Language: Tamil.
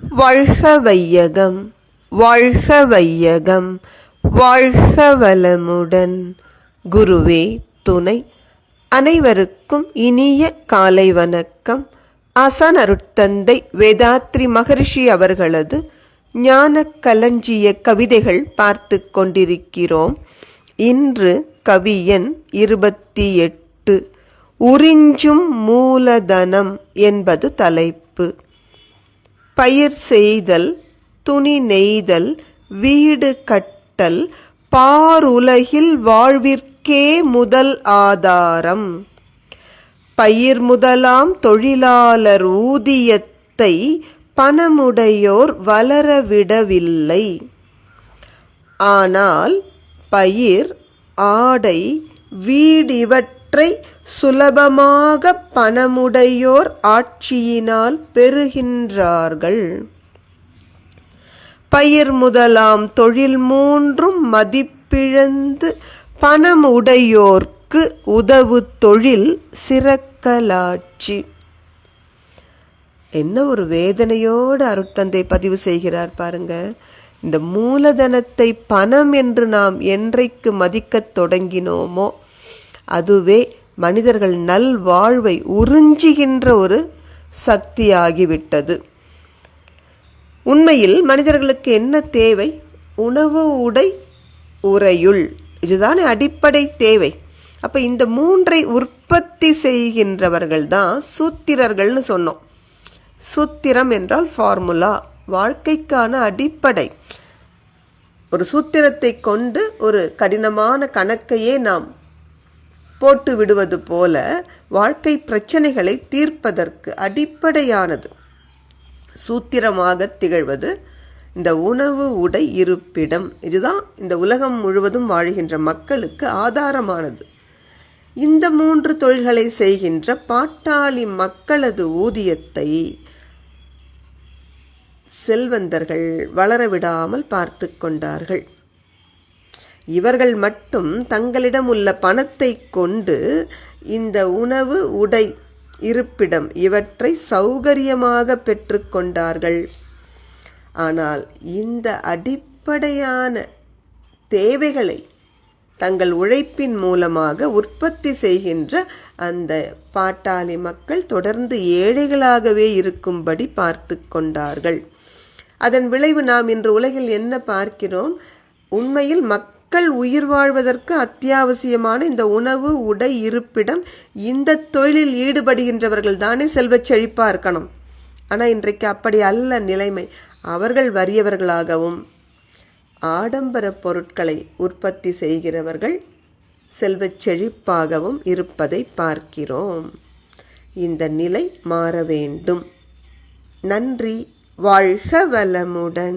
வாழ்க வையகம் வாழ்க வையகம் வாழ்க வளமுடன் குருவே துணை அனைவருக்கும் இனிய காலை வணக்கம். ஆசான் அருட்தந்தை வேதாத்ரி மகரிஷி அவர்களது ஞான களஞ்சிய கவிதைகள் பார்த்து கொண்டிருக்கிறோம். இன்று கவியன் இருபத்தி எட்டு உறிஞ்சும் மூலதனம் என்பது தலைப்பு. பயிர் செய்தல் துணி நெய்தல் வீடு கட்டல் பாருலகில் வாழ்விற்கே முதல் ஆதாரம். பயிர் முதலாம் தொழிலாளர் ஊதியத்தை பணமுடையோர் வளரவிடவில்லை ஆனால் பயிர் ஆடை வீடிவற்றை சுலபமாக பணமுடையோர் ஆட்சியினால் பெறுகின்றார்கள். பயிர் முதலாம் தொழில் மூன்றும் மதிப்பிழந்து பணம் உடையோர்க்கு உதவு தொழில் சிறக்கலாட்சி. என்ன ஒரு வேதனையோடு அருட்தந்தை பதிவு செய்கிறார் பாருங்க. இந்த மூலதனத்தை பணம் என்று நாம் என்றைக்கு மதிக்கத் தொடங்கினோமோ அதுவே மனிதர்கள் நல்வாழ்வை உறிஞ்சுகின்ற ஒரு சக்தியாகிவிட்டது. உண்மையில் மனிதர்களுக்கு என்ன தேவை? உணவு உடை உறையுள். இதுதானே அடிப்படை தேவை. அப்போ இந்த மூன்றை உற்பத்தி செய்கின்றவர்கள் தான் சூத்திரர்கள்னு சொன்னோம். சூத்திரம் என்றால் ஃபார்முலா வாழ்க்கைக்கான அடிப்படை. ஒரு சூத்திரத்தை கொண்டு ஒரு கடினமான கணக்கையே நாம் போட்டு விடுவது போல வாழ்க்கை பிரச்சனைகளை தீர்ப்பதற்கு அடிப்படையானது. சூத்திரமாக திகழ்வது இந்த உணவு உடை இருப்பிடம். இதுதான் இந்த உலகம் முழுவதும் வாழ்கின்ற மக்களுக்கு ஆதாரமானது. இந்த மூன்று தொழில்களை செய்கின்ற பாட்டாளி மக்களது ஊதியத்தை செல்வந்தர்கள் வளரவிடாமல் பார்த்து கொண்டார்கள். இவர்கள் மட்டும் தங்களிடம் உள்ள பணத்தை கொண்டு இந்த உணவு உடை இருப்பிடம் இவற்றை சௌகரியமாக பெற்றுக்கொண்டார்கள் ஆனால் இந்த அடிப்படையான தேவைகளை தங்கள் உழைப்பின் மூலமாக உற்பத்தி செய்கின்ற அந்த பாட்டாளி மக்கள் தொடர்ந்து ஏழைகளாகவே இருக்கும்படி பார்த்து கொண்டார்கள். அதன் விளைவு நாம் இன்று உலகில் என்ன பார்க்கிறோம்? உண்மையில் மக்கள் உயிர் வாழ்வதற்கு அத்தியாவசியமான இந்த உணவு உடை இருப்பிடம் இந்த தொழிலில் ஈடுபடுகின்றவர்கள் தானே செல்வச் செழிப்பாக இருக்கணும். ஆனால் இன்றைக்கு அப்படி அல்ல நிலைமை. அவர்கள் வறியவர்களாகவும் ஆடம்பர பொருட்களை உற்பத்தி செய்கிறவர்கள் செல்வச் செழிப்பாகவும் இருப்பதை பார்க்கிறோம். இந்த நிலை மாற வேண்டும். நன்றி. வாழ்க வளமுடன்.